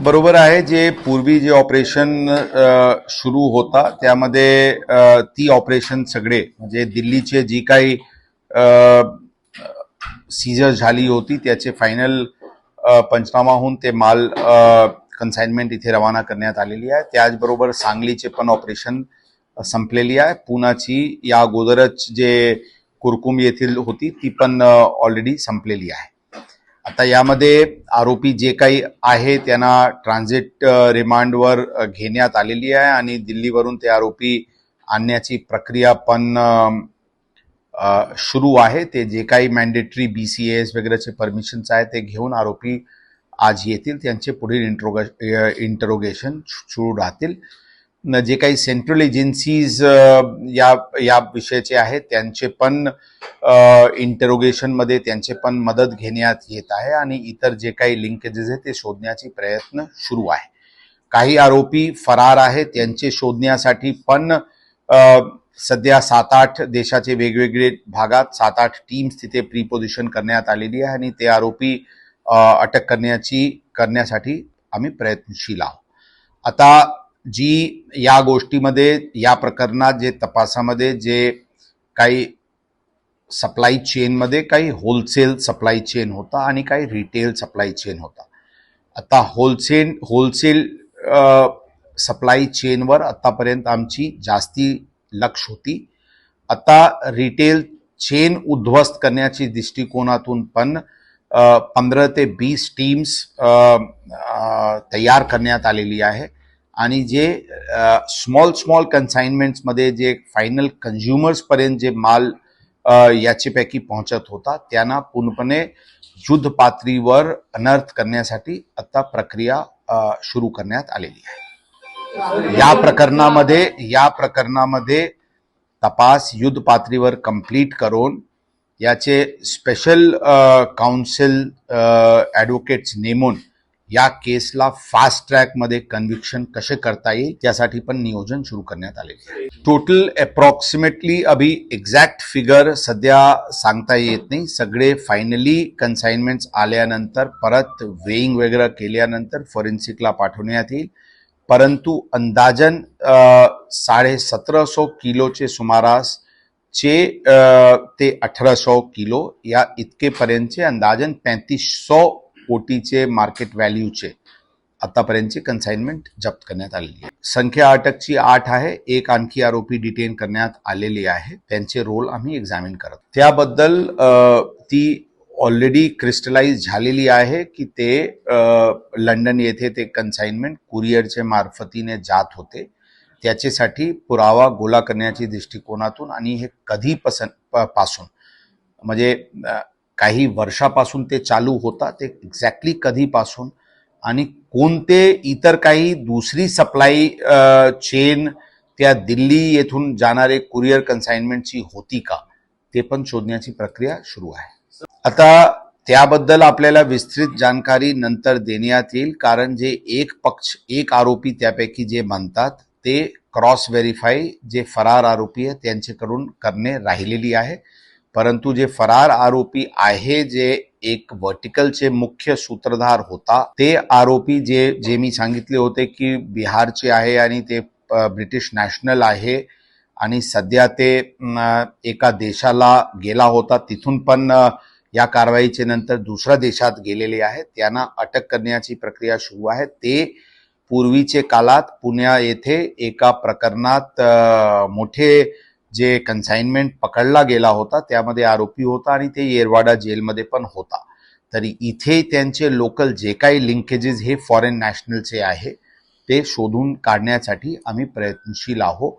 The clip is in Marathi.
बरोबर आहे जे पूर्वी जे ऑपरेशन सुरू होता त्यामध्ये ती ऑपरेशन सगळे म्हणजे दिल्लीचे जी काही सीजर झाली होती त्याचे फायनल पंचनामा होऊन ते माल कन्साइनमेंट इथे रवाना करण्यात आलेली आहे. त्याचबरोबर सांगलीचे पण ऑपरेशन संपलेली आहे. पुनाची या अगोदरच जे कुरकुम येथील होती ती पण ऑलरेडी संपलेली आहे. आता यामध्ये आरोपी जे काही आहे त्यांना ट्रान्झिट रिमांडवर घेण्यात आलेली आहे आणि दिल्लीवरून ते आरोपी आणण्याची प्रक्रिया पण सुरू आहे. ते जे काही मॅन्डेटरी बी सी एस वगैरेचे परमिशन्स आहे ते घेऊन आरोपी आज येतील. त्यांचे पुढील इंट्रोगा इंटरोगेशन सुरू राहतील. जे काही सेंट्रल एजन्सीज या या विषयाचे आहेत त्यांचे पण इंटरोगेशनमध्ये त्यांचे पण मदत घेण्यात येत आहे आणि इतर जे काही लिंकेजेस आहेत ते शोधण्याचे प्रयत्न सुरू आहे. काही आरोपी फरार आहेत त्यांचे शोधण्यासाठी पण सध्या सात आठ देशाचे वेगवेगळे भागात सात आठ टीम्स तिथे प्रीपोजिशन करण्यात आलेली आहे आणि ते आरोपी अटक करण्याची करण्यासाठी आम्ही प्रयत्नशील आहोत. आता जी या गोष्टीमध्ये या प्रकरणात जे तपासामध्ये जे काही सप्लाय चेनमध्ये काही होलसेल सप्लाय चेन होता आणि काही रिटेल सप्लाय चेन होता. आता होलसेल होलसेल सप्लाय चेनवर आत्तापर्यंत आमची जास्ती लक्ष होती. आता रिटेल चेन उद्ध्वस्त करण्याची दृष्टिकोनातून पण पंधरा ते वीस टीम्स तयार करण्यात आलेली आहे. आणि जे स्मॉल स्मॉल कन्साइनमेंट्समध्ये जे फायनल कन्झ्युमर्सपर्यंत जे माल याच्यापैकी पोहोचत होता त्यांना पूर्णपणे युद्ध पातळीवर अनर्थ करण्यासाठी आता प्रक्रिया सुरू करण्यात आलेली आहे. या प्रकरणामध्ये या प्रकरणामध्ये तपास युद्ध पातळीवर कंप्लीट करून याचे स्पेशल काउन्सिल ॲडव्होकेट्स नेमून या केसला फास्ट ट्रॅकमध्ये कन्व्हिक्शन कसे करता येईल त्यासाठी पण नियोजन सुरू करण्यात आलेले आहे. टोटल अप्रॉक्सिमेटली अभी एक्झॅक्ट फिगर सध्या सांगता येत नाही. सगळे फायनली कन्साइनमेंट्स आल्यानंतर परत वेईंग वगैरे केल्यानंतर फॉरेन्सिकला पाठवण्यात येईल. परंतु अंदाजन साडे सतराशे किलोचे सुमारास चे ते अठराशे किलो या इतकेपर्यंतचे अंदाजन पैंतीसशे कोटीचे मार्केट व्हॅल्यूचे आतापर्यंतची कन्साइनमेंट जप्त करण्यात आलेली आहे. संख्या अटकची आठ आहे एक आणखी आरोपी डिटेन करण्यात आलेली आहे. त्यांचे रोल आम्ही एक्झामिन करत त्याबद्दल ती ऑलरेडी क्रिस्टलाइज झालेली आहे की ते लंडन येथे ते कन्साइनमेंट कुरिअरच्या मार्फतीने जात होते. त्याच्यासाठी पुरावा गोळा करण्याच्या दृष्टिकोनातून आणि हे कधी पसनपासून म्हणजे काही वर्षापासून ते चालू होता ते एक्झॅक्टली कधीपासून? आणि कोणते इतर काही दुसरी सप्लाय चेन त्या दिल्ली येथून जाणारे कुरिअर कन्साइनमेंटची होती का? ते पण शोधण्याची प्रक्रिया सुरू आहे. आता त्याबद्दल आपल्याला विस्तृत जानकारी नंतर देण्यात येईल कारण जे एक पक्ष एक आरोपी त्यापैकी जे म्हणतात ते क्रॉस व्हेरीफाय जे फरार आरोपी आहे त्यांच्याकडून करणे राहिलेली आहे. परंतु जे फरार आरोपी आहे जे एक व्हर्टिकलचे मुख्य सूत्रधार होता ते आरोपी जे जे मी सांगितले होते की बिहारचे आहे आणि ते ब्रिटिश नॅशनल आहे आणि सध्या ते एका देशाला गेला होता. तिथून पण या कारवाईचे नंतर दुसऱ्या देशात गेलेले आहेत. त्यांना अटक करण्याची प्रक्रिया सुरू आहे. ते पूर्वीचे काळात पुण्या येथे एका प्रकरणात मोठे जे कन्साइनमेंट पकडला गेला होता त्यामध्ये आरोपी होता आणि ते येरवाडा जेलमध्ये पण होता. तरी इथे त्यांचे लोकल जे काही लिंकेजेस हे फॉरेन नॅशनलचे आहे ते शोधून काढण्यासाठी आम्ही प्रयत्नशील आहोत.